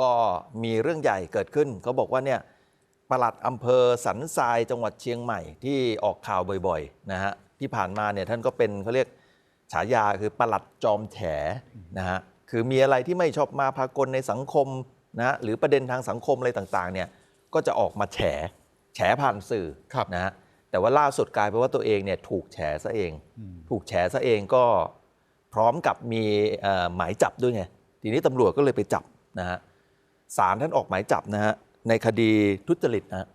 ก็มีเรื่องใหญ่เกิดขึ้นเขาบอกว่าเนี่ยปลัดอำเภอสันทรายจังหวัดเชียงใหม่ที่ออกข่าวบ่อยๆนะฮะที่ผ่านมาเนี่ยท่านก็เป็นเขาเรียกฉายาคือปลัดจอมแฉนะฮะคือมีอะไรที่ไม่ชอบมาพากลในสังคมนะฮะหรือประเด็นทางสังคมอะไรต่างๆเนี่ยก็จะออกมาแฉแฉผ่านสื่อครับนะฮะแต่ว่าล่าสุดกลายเป็นว่าตัวเองเนี่ยถูกแฉซะเอง ถูกแฉซะเองก็พร้อมกับมีเอ่อหมายจับด้วยไงทีนี้ตำรวจก็เลยไปจับนะฮะ ศาลท่านออกหมายจับนะฮะในคดีทุจริตนะฮะ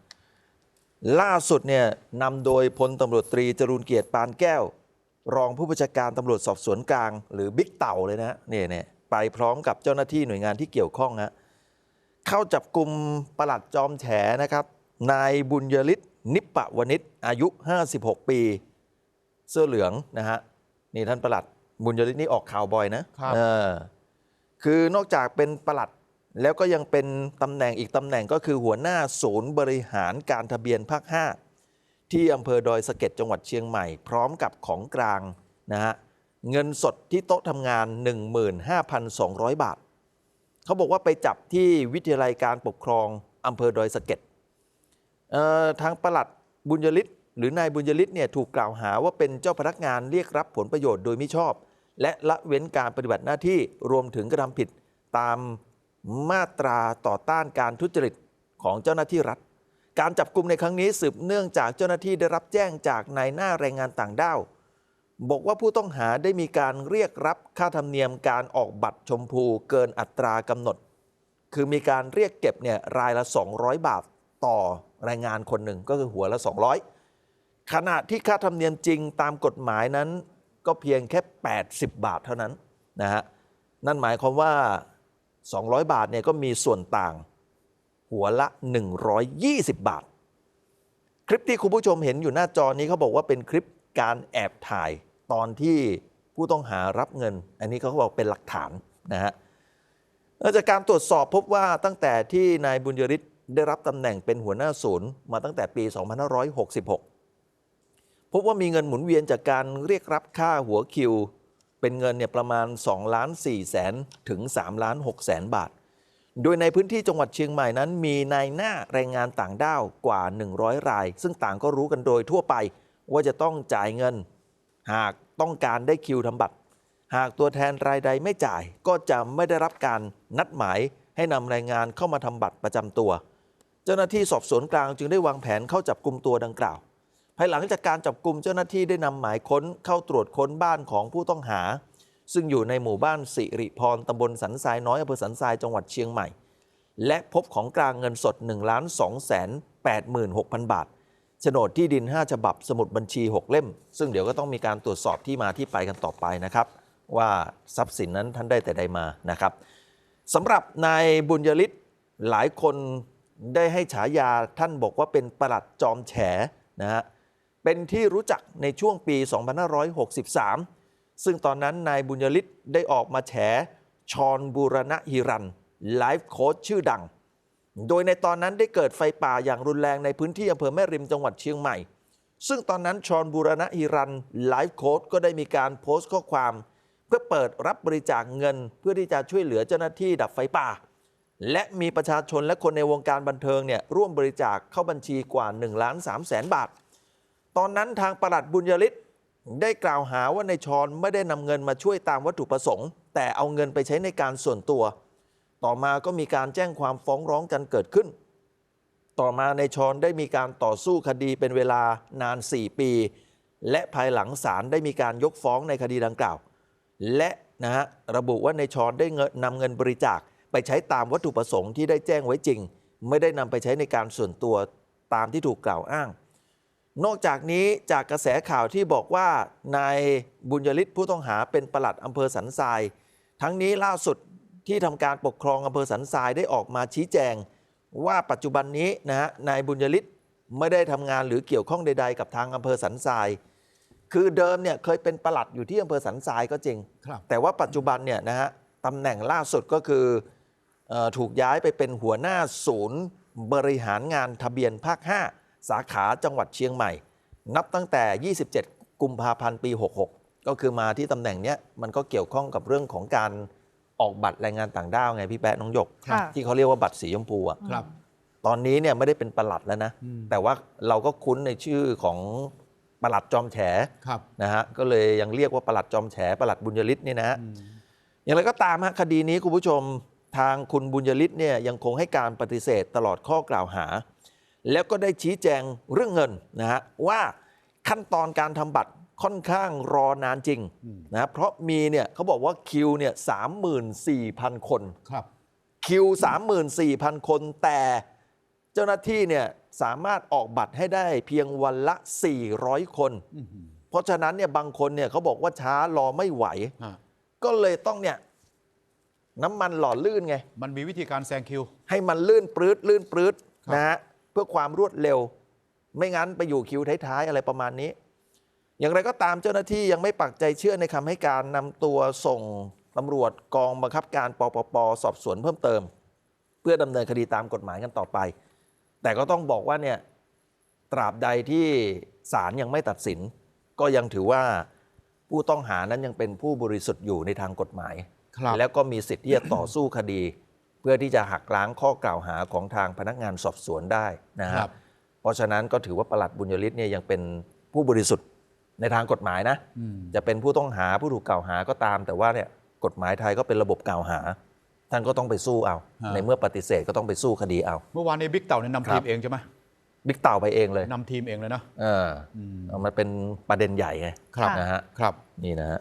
ล่าสุดเนี่ยนำโดยพลตำรวจตรีจรูนเกียรติปานแก้ว รองผู้บัญชาการตำรวจสอบสวนกลาง หรือบิ๊กเต่าเลยนะฮะเนี่ยเนี่ยไปพร้อมกับเจ้าหน้าที่หน่วยงานที่เกี่ยวข้องฮะเข้าจับกลุ่มปลัดจอมแฉนะครับนายบุญยฤทธิ์นิปปะวนิชอายุ 56 ปี เสื้อเหลืองนะฮะนี่ท่านประหลัดบุญยฤทธิ์นี่ออกข่าวบ่อยนะครับเออคือ นอกจากเป็นประหลัด แล้วก็ยังเป็นตำแหน่งอีกตำแหน่งก็คือหัวหน้าศูนย์บริหารการทะเบียนภาค 5 ที่อำเภอดอยสะเก็ดจังหวัดเชียงใหม่ พร้อมกับของกลางนะฮะเงินสดที่โต๊ะทำงาน 15,200 บาท เขาบอกว่าไปจับที่วิทยาลัยการปกครองอำเภอดอยสะเก็ดทางประหลัดบุญยฤทธิ์หรือนายบุญยฤทธิ์เนี่ยถูกกล่าวหาว่าเป็นเจ้าพนักงานเรียกรับผลประโยชน์โดยมิชอบ และละเว้นการปฏิบัติหน้าที่รวมถึงกระทำผิดตาม มาตราต่อต้านการทุจริตของเจ้าหน้าที่รัฐ การจับกลุ่มในครั้งนี้สืบเนื่องจากเจ้าหน้าที่ได้รับแจ้งจากนายหน้าแรงงานต่างด้าวบอกว่าผู้ต้องหาได้มีการเรียกรับค่าธรรมเนียมการออกบัตรชมพูเกินอัตรากำหนด คือมีการเรียกเก็บเนี่ยรายละ 200 บาทต่อแรงงานคนหนึ่งก็คือหัวละ 200 ขณะที่ค่าธรรมเนียมจริงตามกฎหมายนั้น ก็เพียงแค่ 80 บาทเท่านั้นนะฮะนั่นหมายความว่า 200 บาทเนี่ยก็มีส่วนต่าง หัวละ 120 บาท คลิปที่คุณผู้ชมเห็นอยู่หน้าจอนี้เขาบอกว่าเป็นคลิปการแอบถ่ายตอนที่ผู้ต้องหารับเงิน อันนี้เขาบอกเป็นหลักฐานนะฮะจากการตรวจสอบพบว่าตั้งแต่ที่นายบุญยริศได้รับตำแหน่งเป็นหัวหน้าศูนย์มาตั้งแต่ปี 2566 พบว่ามีเงินหมุนเวียนจากการเรียกรับค่าหัวคิว เป็นเงินเนี่ยประมาณ2ล้าน4แสนถึง3ล้าน6แสนบาท โดยในพื้นที่จังหวัดเชียงใหม่นั้น มีนายหน้าแรงงานต่างด้าวกว่า 100 ราย ซึ่งต่างก็รู้กันโดยทั่วไปว่าจะต้องจ่ายเงิน หากต้องการได้คิวทำบัตร หากตัวแทนรายใดไม่จ่าย ก็จะไม่ได้รับการนัดหมาย ให้นำแรงงานเข้ามาทำบัตรประจำตัว เจ้าหน้าที่สอบสวนกลางจึงได้วางแผนเข้าจับกลุ่มตัวดังกล่าว ภายหลังจากการจับกลุ่มเจ้าหน้าที่ได้นำหมายค้นเข้าตรวจค้นบ้านของผู้ต้องหา ซึ่งอยู่ในหมู่บ้านสิริพรตำบลสันทรายน้อยอำเภอสันทรายจังหวัดเชียงใหม่ และพบของกลางเงินสด1ล้าน2แสน86,000 บาทโฉนดที่ดิน 5 ฉบับสมุดบัญชี 6 เล่ม ซึ่งเดี๋ยวก็ต้องมีการตรวจสอบที่มาที่ไปกันต่อไปนะครับ ว่าทรัพย์สินนั้นท่านได้แต่ใดมานะครับสำหรับนายบุญยฤทธิ์หลายคนได้ให้ฉายาท่านบอกว่าเป็นประหลัดจอมแฉนะฮะ เป็นที่รู้จักในช่วงปี 2563 ซึ่งตอนนั้นนายบุญยฤทธิ์ได้ออกมาแฉชอนบูรณะฮิรันไลฟ์โค้ชชื่อดัง โดยในตอนนั้นได้เกิดไฟป่าอย่างรุนแรงในพื้นที่อำเภอแม่ริมจังหวัดเชียงใหม่ ซึ่งตอนนั้นชอนบูรณะฮิรันไลฟ์โค้ดก็ได้มีการโพสต์ข้อความ เพื่อเปิดรับบริจาคเงิน เพื่อที่จะช่วยเหลือเจ้าหน้าที่ดับไฟป่า และมีประชาชนและคนในวงการบันเทิงเนี่ยร่วมบริจาคเข้าบัญชีกว่า1ล้าน3แสนบาท ตอนนั้นทางประหลัดบุญยฤทธิ์ได้กล่าวหาว่าในชอนไม่ได้นำเงินมาช่วยตามวัตถุประสงค์ แต่เอาเงินไปใช้ในการส่วนตัว ต่อมาก็มีการแจ้งความฟ้องร้องกันเกิดขึ้น ต่อมาในชอนได้มีการต่อสู้คดีเป็นเวลานาน 4 ปี และภายหลังศาลได้มีการยกฟ้องในคดีดังกล่าว และนะฮะระบุว่าในชอนได้เงินนำเงินบริจาคไปใช้ตามวัตถุประสงค์ที่ได้แจ้งไว้จริง ไม่ได้นำไปใช้ในการส่วนตัวตามที่ถูกกล่าวอ้าง นอกจากนี้จากกระแสข่าวที่บอกว่านายบุญยฤทธิ์ผู้ต้องหาเป็นปลัดอำเภอสันทราย ทั้งนี้ล่าสุดที่ทำการปกครองอำเภอสันทรายได้ออกมาชี้แจง ว่าปัจจุบันนี้นะฮะนายบุญยฤทธิ์ไม่ได้ทำงานหรือเกี่ยวข้องใด ๆ กับทางอำเภอสันทราย คือเดิมเนี่ยเคยเป็นปลัดอยู่ที่อำเภอสันทรายก็จริง ครับ แต่ว่าปัจจุบันเนี่ยนะฮะตำแหน่งล่าสุดก็คือเออถูกย้ายไปเป็นหัวหน้าศูนย์บริหารงานทะเบียนภาค 5 สาขาจังหวัดเชียงใหม่ นับตั้งแต่ 27 กุมภาพันธ์ปี 66 ก็คือมาที่ตำแหน่งเนี้ยมันก็เกี่ยวข้องกับเรื่องของการออกบัตรแรงงานต่างด้าวไงพี่แป๊ะน้องหยก ค่ะ ที่เขาเรียกว่าบัตรสีชมพูอะ ครับ ตอนนี้เนี่ยไม่ได้เป็นประหลัดแล้วนะ อืม แต่ว่าเราก็คุ้นในชื่อของประหลัดจอมแฉครับนะฮะก็เลยยังเรียกว่าประหลัดจอมแฉประหลัดบุญยฤทธิ์เนี่ยนะฮะอย่างไรก็ตามฮะคดีนี้คุณผู้ชมทางคุณบุญยฤทธิ์เนี่ยยังคงให้การปฏิเสธตลอดข้อกล่าวหา แล้วก็ได้ชี้แจงเรื่องเงินนะฮะว่าขั้นตอนการทำบัตรค่อนข้างรอนานจริงอืมนะเพราะมีเนี่ยเขาบอกว่าคิวเนี่ยสามหมื่นสี่พันคนครับคิว34,000คน แต่เจ้าหน้าที่เนี่ยสามารถออกบัตรให้ได้เพียงวันละ 400 คนอื้อหือเพราะฉะนั้นเนี่ยบางคนเนี่ยเขาบอกว่าช้ารอไม่ไหวฮะก็เลยต้องเนี่ยน้ำมันหล่อลื่นไง มันมีวิธีการแซงคิว ให้มันลื่นปรื๊ดลื่นปรื๊ดครับนะฮะ เพื่อความรวดเร็ว ไม่งั้นไปอยู่คิวท้ายๆอะไรประมาณนี้ อย่างไรก็ตามเจ้าหน้าที่ยังไม่ปักใจเชื่อในคำให้การนำตัวส่งตำรวจกองบังคับการปปปสอบสวนเพิ่มเติม เพื่อดำเนินคดีตามกฎหมายกันต่อไป แต่ก็ต้องบอกว่าเนี่ยตราบใดที่ศาลยังไม่ตัดสิน ก็ยังถือว่าผู้ต้องหานั้นยังเป็นผู้บริสุทธิ์อยู่ในทางกฎหมายครับแล้วก็มีสิทธิ์ที่จะต่อสู้คดี เพื่อที่จะหักล้างข้อกล่าวหาของทางพนักงานสอบสวนได้นะคครัรับบเพราะฉะนั้นก็ถือว่าประหลัดบุญยฤทธิ์เนี่ยยังเป็นผู้บริสุทธิ์ในทางกฎหมายนะอืมจะเป็นผู้ต้องหาผู้ถูกกล่าวหาก็ตาม แต่ว่าเนี่ยกฎหมายไทยก็เป็นระบบกล่าวหา ท่านก็ต้องไปสู้เอาฮะในเมื่อปฏิเสธก็ต้องไปสู้คดีเอา เมื่อวานนี้บิ๊กเต่าเนี่ยนำครัทีบมเองใช่ไหมบิ๊กเต่าไปเองเลยนำทีมเองเลยนะเอออืมเอามันเป็นประเด็นใหญ่ไงครับนะฮะครับนี่นะฮะ